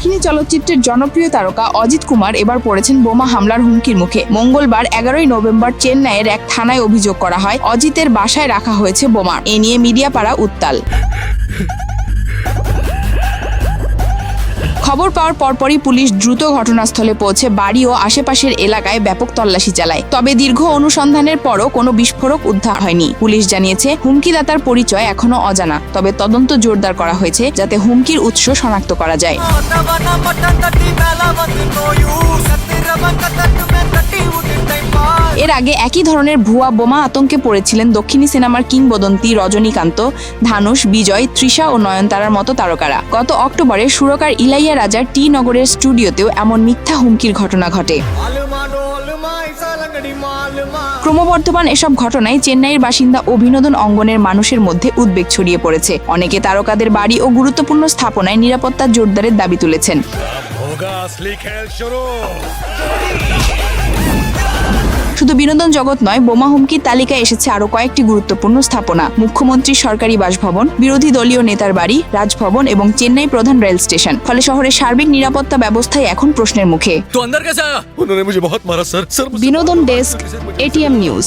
চলচ্চিত্রের জনপ্রিয় তারকা অজিত কুমার এবার পড়েছেন বোমা হামলার হুমকির মুখে। মঙ্গলবার এগারোই নভেম্বর চেন্নাইয়ের এক থানায় অভিযোগ করা হয়, অজিতের বাসায় রাখা হয়েছে বোমা। এ নিয়ে মিডিয়া পাড়া উত্তাল। খবর পাওয়ার পরপরই পুলিশ দ্রুত ঘটনাস্থলে পৌঁছে বাড়ি ও আশেপাশের এলাকায় ব্যাপক তল্লাশি চালায়। তবে দীর্ঘ অনুসন্ধানের পরও কোনো বিস্ফোরক উদ্ধার হয়নি। পুলিশ জানিয়েছে, হুমকিদাতার পরিচয় এখনও অজানা। তবে তদন্ত জোরদার করা হয়েছে যাতে হুমকির উৎস শনাক্ত করা যায়। এর আগে একই ধরনের ভুয়া বোমা আতঙ্কে পড়েছিলেন দক্ষিণী সিনেমার কিংবদন্তি রজনীকান্ত ধানুষ বিজয়, তৃষা ও নয়নতারার মতো তারকারা। গত অক্টোবরে সুরকার ইলাইয়া রাজার টি নগরের স্টুডিওতেও এমন মিথ্যা হুমকির ঘটনা ঘটে। ক্রমবর্ধমান এসব ঘটনায় চেন্নাইয়ের বাসিন্দা অভিনোদন অঙ্গনের মানুষের মধ্যে উদ্বেগ ছড়িয়ে পড়েছে। অনেকে তারকাদের বাড়ি ও গুরুত্বপূর্ণ স্থাপনায় নিরাপত্তা জোরদারের দাবি তুলেছেন। শুধু বিনোদন জগৎ নয় বোমা হুমকির তালিকায় এসেছে আরও কয়েকটি গুরুত্বপূর্ণ স্থাপনা। মুখ্যমন্ত্রী সরকারি বাসভবন বিরোধী দলীয় নেতার বাড়ি রাজভবন এবং চেন্নাই প্রধান রেল স্টেশন। ফলে শহরের সার্বিক নিরাপত্তা ব্যবস্থায় এখন প্রশ্নের মুখে। বিনোদন ডেস্ক এটিএম নিউজ